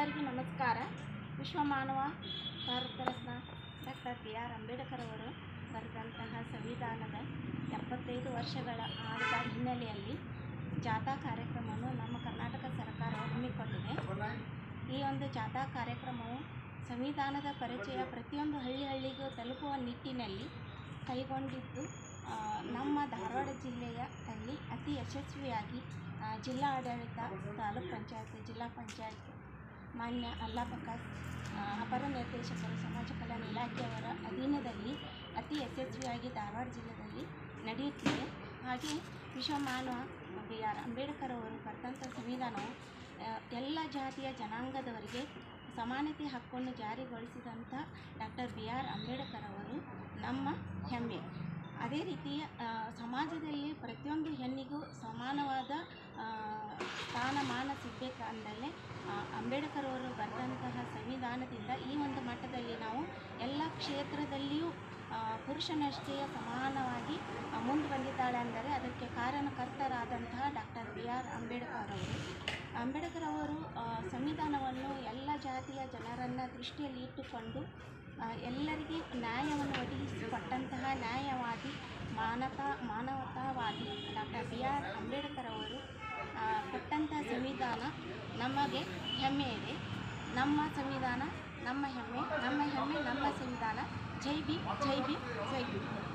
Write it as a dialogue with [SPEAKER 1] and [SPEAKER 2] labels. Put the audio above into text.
[SPEAKER 1] ಎಲ್ಲರಿಗೂ ನಮಸ್ಕಾರ. ವಿಶ್ವ ಮಾನವ Bharat Ratna doctor B R Ambedkar ಅವರು ಬರೆದಂತಹ ಸಂವಿಧಾನದ ಎಪ್ಪತ್ತೈದು ವರ್ಷಗಳ ಆದ ಹಿನ್ನೆಲೆಯಲ್ಲಿ ಜಾಥಾ ಕಾರ್ಯಕ್ರಮವನ್ನು ನಮ್ಮ ಕರ್ನಾಟಕ ಸರ್ಕಾರ ಹಮ್ಮಿಕೊಂಡಿದೆ. ಈ ಒಂದು ಜಾಥಾ ಕಾರ್ಯಕ್ರಮವು ಸಂವಿಧಾನದ ಪರಿಚಯ ಪ್ರತಿಯೊಂದು ಹಳ್ಳಿ ಹಳ್ಳಿಗೂ ತಲುಪುವ ನಿಟ್ಟಿನಲ್ಲಿ ಕೈಗೊಂಡಿದ್ದು ನಮ್ಮ ಧಾರವಾಡ ಜಿಲ್ಲೆಯ ಅಲ್ಲಿ ಅತಿ ಯಶಸ್ವಿಯಾಗಿ ಜಿಲ್ಲಾ ಆಡಳಿತ ತಾಲೂಕ್ ಪಂಚಾಯತ್, ಜಿಲ್ಲಾ ಪಂಚಾಯತ್ ಮಾನ್ಯ ಅಲ್ಲಾ ಅಪರ ನಿರ್ದೇಶಕರು, ಸಮಾಜ ಕಲ್ಯಾಣ ಇಲಾಖೆಯವರ ಅಧೀನದಲ್ಲಿ ಅತಿ ಯಶಸ್ವಿಯಾಗಿ ಧಾರವಾಡ ಜಿಲ್ಲೆಯಲ್ಲಿ ನಡೆಯುತ್ತಿದೆ. ಹಾಗೆ ವಿಶ್ವಮಾನವ ಬಿ ಆರ್ ಅಂಬೇಡ್ಕರ್ ಅವರು ಬರೆದಂಥ ಸಂವಿಧಾನವು ಎಲ್ಲ ಜಾತಿಯ ಜನಾಂಗದವರಿಗೆ ಸಮಾನತೆ ಹಕ್ಕನ್ನು ಜಾರಿಗೊಳಿಸಿದಂಥ ಡಾಕ್ಟರ್ ಬಿ ಆರ್ ಅಂಬೇಡ್ಕರ್ ಅವರು ನಮ್ಮ ಹೆಮ್ಮೆ. ಅದೇ ರೀತಿ ಸಮಾಜದಲ್ಲಿ ಪ್ರತಿಯೊಂದು ಹೆಣ್ಣಿಗೂ ಸಮಾನವಾದ ಸ್ಥಾನಮಾನ ಸಿಗಬೇಕಂದಲೇ ಅಂಬೇಡ್ಕರ್ ಅವರು ಬರೆದಂತಹ ಸಂವಿಧಾನದಿಂದ ಈ ಒಂದು ಮಟ್ಟದಲ್ಲಿ ನಾವು ಎಲ್ಲ ಕ್ಷೇತ್ರದಲ್ಲಿಯೂ ಪುರುಷನಷ್ಟೇ ಸಮಾನವಾಗಿ ಮುಂದೆ ಬಂದಿದ್ದಾಳೆ ಅಂದರೆ ಅದಕ್ಕೆ ಕಾರಣಕರ್ತರಾದಂತಹ ಡಾಕ್ಟರ್ ಬಿ ಆರ್ ಅಂಬೇಡ್ಕರ್ ಅವರು. ಅಂಬೇಡ್ಕರ್ ಅವರು ಸಂವಿಧಾನವನ್ನು ಎಲ್ಲ ಜಾತಿಯ ಜನರನ್ನು ದೃಷ್ಟಿಯಲ್ಲಿ ಇಟ್ಟುಕೊಂಡು ಎಲ್ಲರಿಗೆ ನ್ಯಾಯವನ್ನು ಒದಗಿಸಿಕೊಟ್ಟಂತಹ ನ್ಯಾಯವಾದಿ ಮಾನತಾ, ಮಾನವತಾವಾದಿ ಡಾಕ್ಟರ್ ಬಿ ಆರ್ ಅಂಬೇಡ್ಕರ್ ಅವರು ಆ, ಕೊಟ್ಟಂತಹ ಸಂವಿಧಾನ ನಮಗೆ ಹೆಮ್ಮೆ ಇದೆ. ನಮ್ಮ ಸಂವಿಧಾನ ನಮ್ಮ ಹೆಮ್ಮೆ ನಮ್ಮ ಹೆಮ್ಮೆ ನಮ್ಮ ಸಂವಿಧಾನ. ಜೈ ಬಿ ಜೈ ಬಿ ಜೈ ಭೀಮ್.